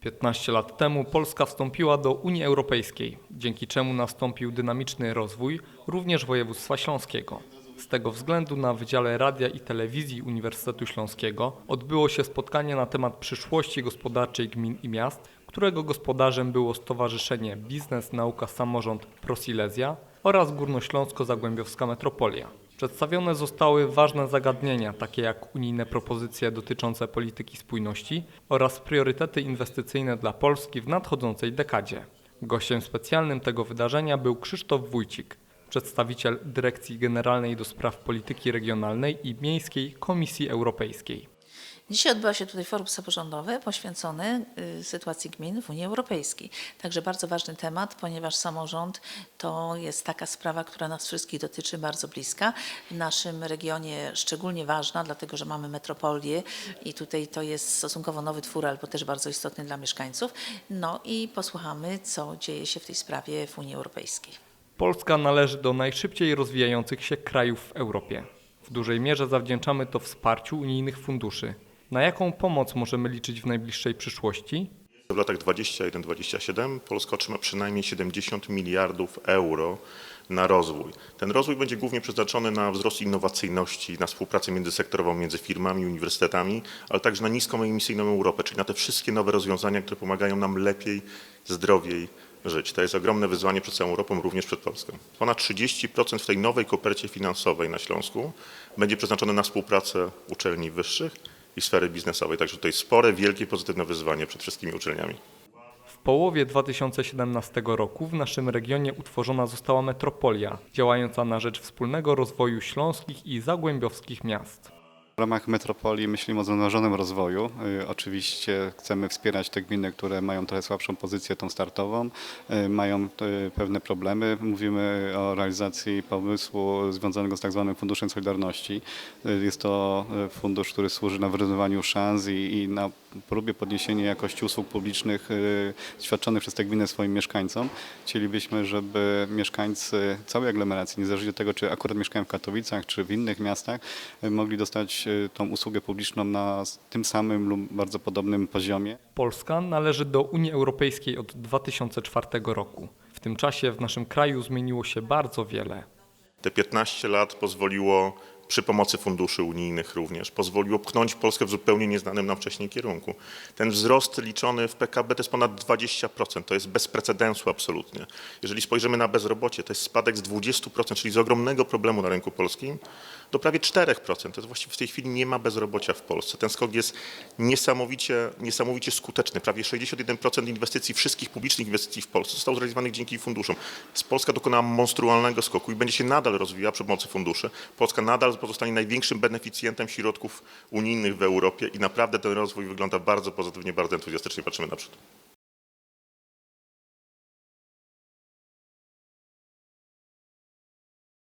15 lat temu Polska wstąpiła do Unii Europejskiej, dzięki czemu nastąpił dynamiczny rozwój również województwa śląskiego. Z tego względu na Wydziale Radia i Telewizji Uniwersytetu Śląskiego odbyło się spotkanie na temat przyszłości gospodarczej gmin i miast, którego gospodarzem było Stowarzyszenie Biznes, Nauka, Samorząd ProSilesia oraz Górnośląsko-Zagłębiowska Metropolia. Przedstawione zostały ważne zagadnienia, takie jak unijne propozycje dotyczące polityki spójności oraz priorytety inwestycyjne dla Polski w nadchodzącej dekadzie. Gościem specjalnym tego wydarzenia był Krzysztof Wójcik, przedstawiciel Dyrekcji Generalnej do Spraw Polityki Regionalnej i Miejskiej Komisji Europejskiej. Dzisiaj odbywa się tutaj forum samorządowe poświęcone y, sytuacji gmin w Unii Europejskiej. Także bardzo ważny temat, ponieważ samorząd to jest taka sprawa, która nas wszystkich dotyczy, bardzo bliska. W naszym regionie szczególnie ważna, dlatego że mamy metropolię i tutaj to jest stosunkowo nowy twór, albo też bardzo istotny dla mieszkańców. No i posłuchamy, co dzieje się w tej sprawie w Unii Europejskiej. Polska należy do najszybciej rozwijających się krajów w Europie. W dużej mierze zawdzięczamy to wsparciu unijnych funduszy. Na jaką pomoc możemy liczyć w najbliższej przyszłości? W latach 21-27 Polska otrzyma przynajmniej 70 miliardów euro na rozwój. Ten rozwój będzie głównie przeznaczony na wzrost innowacyjności, na współpracę międzysektorową między firmami, uniwersytetami, ale także na niską emisyjną Europę, czyli na te wszystkie nowe rozwiązania, które pomagają nam lepiej, zdrowiej żyć. To jest ogromne wyzwanie przed całą Europą, również przed Polską. Ponad 30% w tej nowej kopercie finansowej na Śląsku będzie przeznaczone na współpracę uczelni wyższych i sfery biznesowej. Także tutaj spore, wielkie, pozytywne wyzwanie przed wszystkimi uczelniami. W połowie 2017 roku w naszym regionie utworzona została metropolia, działająca na rzecz wspólnego rozwoju śląskich i zagłębiowskich miast. W ramach metropolii myślimy o zrównoważonym rozwoju. Y, Oczywiście chcemy wspierać te gminy, które mają trochę słabszą pozycję tą startową, y, mają y, pewne problemy. Mówimy o realizacji pomysłu związanego z tak zwanym Funduszem Solidarności. Jest to fundusz, który służy na wyrównywaniu szans i, i na próbie podniesienia jakości usług publicznych świadczonych przez te gminy swoim mieszkańcom. Chcielibyśmy, żeby mieszkańcy całej aglomeracji, niezależnie od tego, czy akurat mieszkają w Katowicach, czy w innych miastach, mogli dostać y, tą usługę publiczną na tym samym lub bardzo podobnym poziomie. Polska należy do Unii Europejskiej od 2004 roku. W tym czasie w naszym kraju zmieniło się bardzo wiele. Te 15 lat pozwoliło przy pomocy funduszy unijnych również, pozwoliło pchnąć Polskę w zupełnie nieznanym nam wcześniej kierunku. Ten wzrost liczony w PKB to jest ponad 20%, to jest bez precedensu absolutnie. Jeżeli spojrzymy na bezrobocie, to jest spadek z 20%, czyli z ogromnego problemu na rynku polskim do prawie 4%. To jest właściwie w tej chwili nie ma bezrobocia w Polsce. Ten skok jest niesamowicie, niesamowicie skuteczny. Prawie 61% inwestycji, wszystkich publicznych inwestycji w Polsce zostało zrealizowanych dzięki funduszom. Polska dokonała monstrualnego skoku i będzie się nadal rozwijała przy pomocy funduszy. Polska nadal pozostanie największym beneficjentem środków unijnych w Europie i naprawdę ten rozwój wygląda bardzo pozytywnie, bardzo entuzjastycznie patrzymy naprzód.